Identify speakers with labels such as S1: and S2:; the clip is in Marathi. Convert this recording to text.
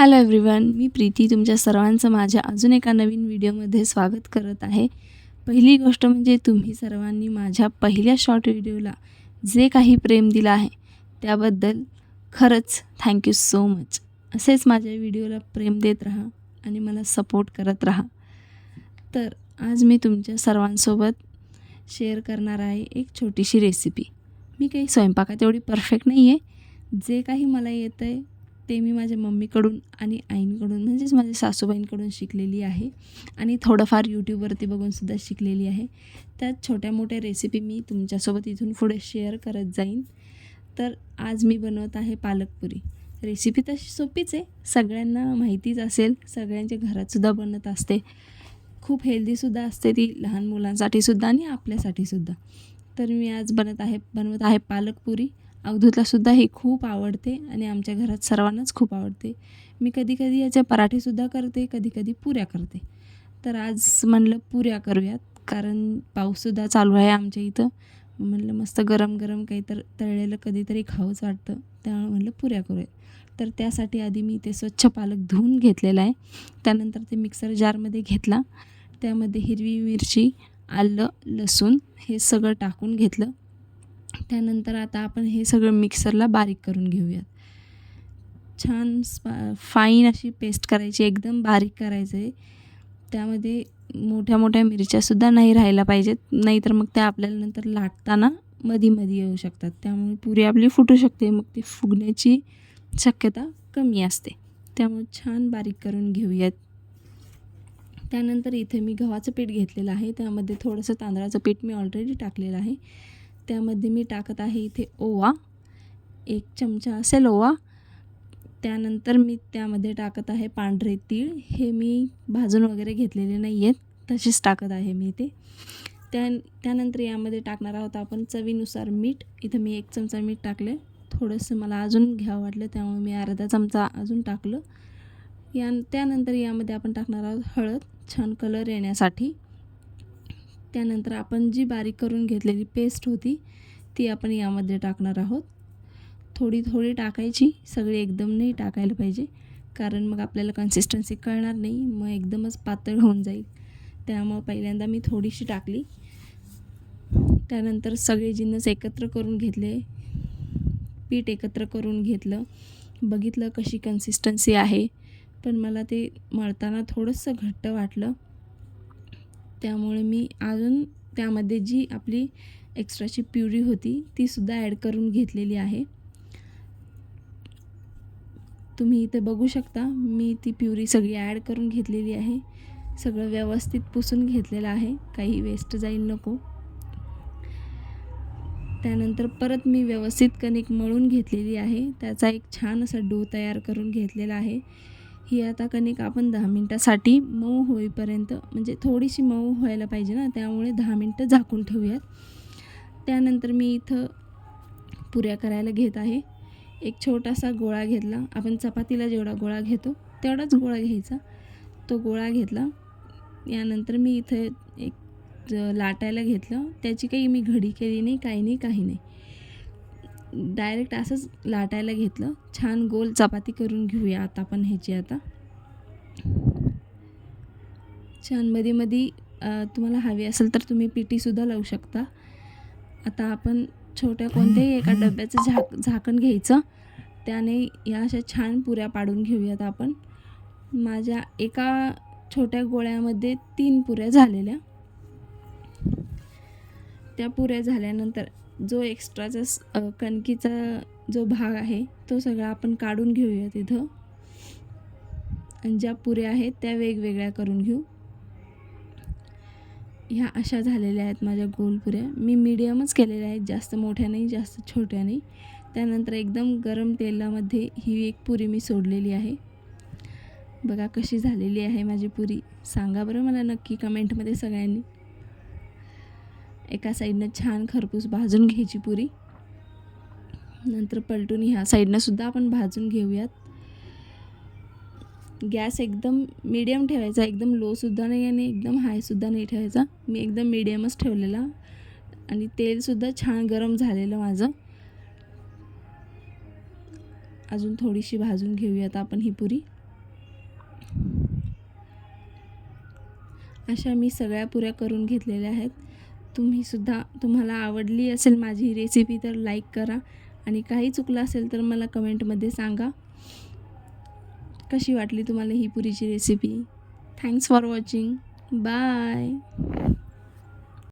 S1: हॅलो एव्हरीवन मी प्रीती तुमच्या सर्वांचं माझ्या अजून एका नवीन व्हिडिओमध्ये स्वागत करत आहे. पहिली गोष्ट म्हणजे तुम्ही सर्वांनी माझ्या पहिल्या शॉर्ट व्हिडिओला जे काही प्रेम दिलं आहे त्याबद्दल खरंच थँक्यू सो मच असेच माझ्या व्हिडिओला प्रेम देत राहा आणि मला सपोर्ट करत राहा. तर आज मी तुमच्या सर्वांसोबत शेअर करणार आहे एक छोटीशी रेसिपी मी काही स्वयंपाकात एवढी परफेक्ट नाही आहे जे काही मला येतं आहे ते मी माझ्या मम्मीकडून आणि आईंकडून म्हणजेच माझ्या सासूबाईंकडून शिकलेली आहे. आणि थोडंफार यूट्यूबवरती बघूनसुद्धा शिकलेली आहे. त्यात छोट्या मोठ्या रेसिपी मी तुमच्यासोबत इथून पुढे शेअर करत जाईन. तर आज मी बनवत आहे पालकपुरी. रेसिपी तशी सोपीच आहे. सगळ्यांना माहितीच असेल. सगळ्यांच्या घरातसुद्धा बनत असते. खूप हेल्दीसुद्धा असते ती. लहान मुलांसाठीसुद्धा आणि आपल्यासाठीसुद्धा तर मी आज बनत आहे बनवत आहे पालकपुरी. अवधूतलासुद्धा हे खूप आवडते आणि आमच्या घरात सर्वांनाच खूप आवडते. मी कधी कधी याचे पराठेसुद्धा करते कधी कधी पुऱ्या करते. तर आज म्हणलं पुऱ्या करूयात कारण पाऊससुद्धा चालू आहे आमच्या इथं. म्हणलं मस्त गरम गरम काही तर तळलेलं कधीतरी खाऊच वाटतं. त्यामुळे म्हणलं पुऱ्या करूयात. तर त्यासाठी आधी मी ते स्वच्छ पालक धुवून घेतलेलं आहे. त्यानंतर ते मिक्सर जारमध्ये घेतला. त्यामध्ये हिरवी मिरची आलं लसूण हे सगळं टाकून घेतलं. त्यानंतर आता आपण हे सगळं मिक्सरला बारीक करून घेऊयात. छान स्पा फाईन अशी पेस्ट करायची एकदम बारीक करायचं आहे त्यामध्ये मोठ्या मोठ्या मिरच्यासुद्धा नाही राहायला पाहिजेत. नाहीतर मग त्या आपल्याला नंतर लाटताना मधी मधी येऊ शकतात. त्यामुळे पुरी आपली फुटू शकते. मग ती फुगण्याची शक्यता कमी असते. त्यामुळे छान बारीक करून घेऊयात. त्यानंतर इथे मी गव्हाचं पीठ घेतलेलं आहे. त्यामध्ये थोडंसं तांदळाचं पीठ मी ऑलरेडी टाकलेलं आहे. त्यामध्ये मी टाकत आहे इथे ओवा. एक चमचा असेल ओवा. त्यानंतर मी त्यामध्ये टाकत आहे पांढरे तीळ. हे मी भाजून वगैरे घेतलेले नाही आहेत. तसेच टाकत आहे मी ते त्या त्यानंतर यामध्ये टाकणार आहोत आपण चवीनुसार मीठ. इथं मी एक चमचा मीठ टाकले थोडंसं मला अजून घ्यावं वाटलं त्यामुळे मी अर्धा चमचा अजून टाकलं. या त्यानंतर यामध्ये आपण टाकणार आहोत हळद. छान कलर येण्यासाठी. त्यानंतर आपण जी बारीक करून घेतलेली पेस्ट होती ती आपण यामध्ये टाकणार आहोत. थोडी थोडी टाकायची सगळी एकदम नाही टाकायला पाहिजे कारण मग आपल्याला कन्सिस्टन्सी कळणार नाही मग एकदमच पातळ होऊन जाईल. त्यामुळं पहिल्यांदा मी थोडीशी टाकली. त्यानंतर सगळे जिन्नस एकत्र करून घेतले पीठ एकत्र करून घेतलं. बघितलं कशी कन्सिस्टन्सी आहे पण मला ते मळताना थोडंसं घट्ट वाटलं. त्यामुळे मी अजून त्यामध्ये जी आपली एक्स्ट्राची प्युरी होती तीसुद्धा ॲड करून घेतलेली आहे. तुम्ही इथे बघू शकता मी ती प्युरी सगळी ॲड करून घेतलेली आहे. सगळं व्यवस्थित पुसून घेतलेलं आहे. काही वेस्ट जाईल नको. त्यानंतर परत मी व्यवस्थित कणिक मळून घेतलेली आहे. त्याचा एक छान असा डो तयार करून घेतलेला आहे. ही आता कणिक आपण दहा मिनटासाठी मऊ होईपर्यंत म्हणजे थोडीशी मऊ व्हायला पाहिजे ना त्यामुळे दहा मिनटं झाकून ठेवूयात. त्यानंतर मी इथं पुऱ्या करायला घेत आहे. एक छोटासा गोळा घेतला. आपण चपातीला जेवढा गोळा घेतो तेवढाच गोळा घ्यायचा. तो गोळा घेतला. यानंतर मी इथं एक लाटायला घेतलं. त्याची काही मी घडी केली नाही काही नाही काही नाही. डायरेक्ट असंच लाटायला घेतलं. छान गोल चपाती करून घेऊया आता आपण ह्याची आता. छानमध्ये मध्ये तुम्हाला हवी असेल तर तुम्ही पिटीसुद्धा लावू शकता. आता आपण छोट्या कोणत्याही एका डब्याचं झाक झाकण घ्यायचं. त्याने या अशा छान पुऱ्या पाडून घेऊयात आपण. माझ्या एका छोट्या गोळ्यामध्ये तीन पुऱ्या झालेल्या. त्या पुऱ्या झाल्यानंतर जो एक्स्ट्राचा कणकीचा जो भाग आहे तो सगळा आपण काढून घेऊया तिथं. आणि ज्या पुऱ्या आहेत त्या वेगवेगळ्या करून घेऊ. ह्या अशा झालेल्या आहेत माझ्या गोल पुऱ्या. मी मीडियमच केलेल्या आहेत जास्त मोठ्या नाही जास्त छोट्या नाही. त्यानंतर एकदम गरम तेलामध्ये ही एक पुरी मी सोडलेली आहे. बघा कशी झालेली आहे माझी पुरी. सांगा बरं मला नक्की कमेंटमध्ये सगळ्यांनी. एका साईडनं छान खरपूस भाजून घ्यायची पुरी. नंतर पलटून ह्या साईडनंसुद्धा आपण भाजून घेऊयात. गॅस एकदम मीडियम ठेवायचा एकदम लोसुद्धा नाही आणि एकदम हायसुद्धा नाही ठेवायचा. मी एकदम मीडियमच ठेवलेला आणि तेलसुद्धा छान गरम झालेलं माझं. अजून थोडीशी भाजून घेऊयात आपण ही पुरी. अशा मी सगळ्या पुऱ्या करून घेतलेल्या आहेत. तुम्हीसुद्धा तुम्हाला आवडली असेल माझी ही रेसिपी तर लाईक करा. आणि काही चुकलं असेल तर मला कमेंटमध्ये सांगा. कशी वाटली तुम्हाला ही पुरीची recipe thanks for watching bye